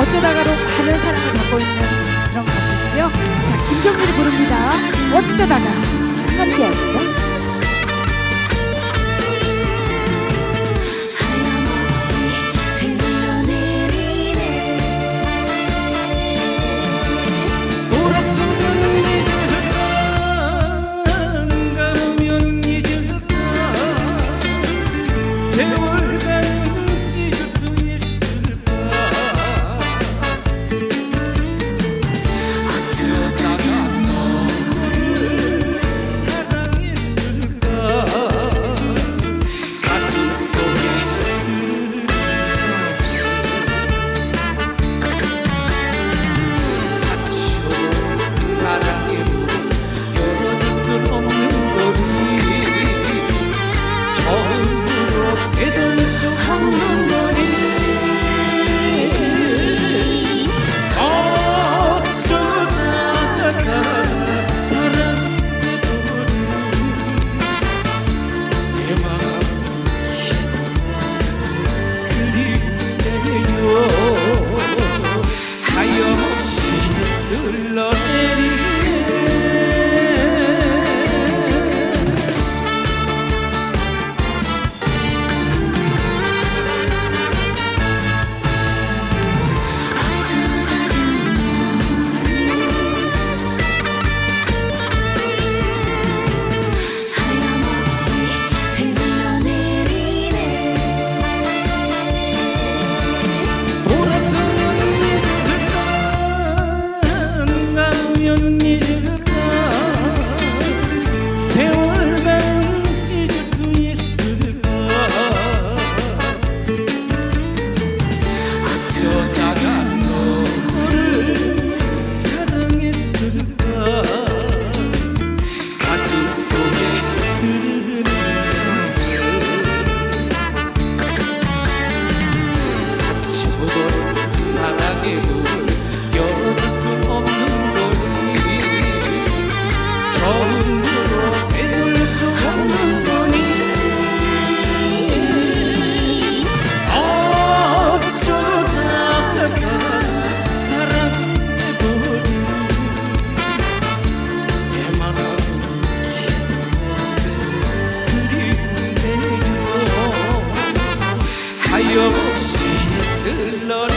어쩌다가로 많은 사랑을 받고 있는 그런 가수죠. 자, 김정민이 부릅니다. 어쩌다가 한결. love. Ayo, si lo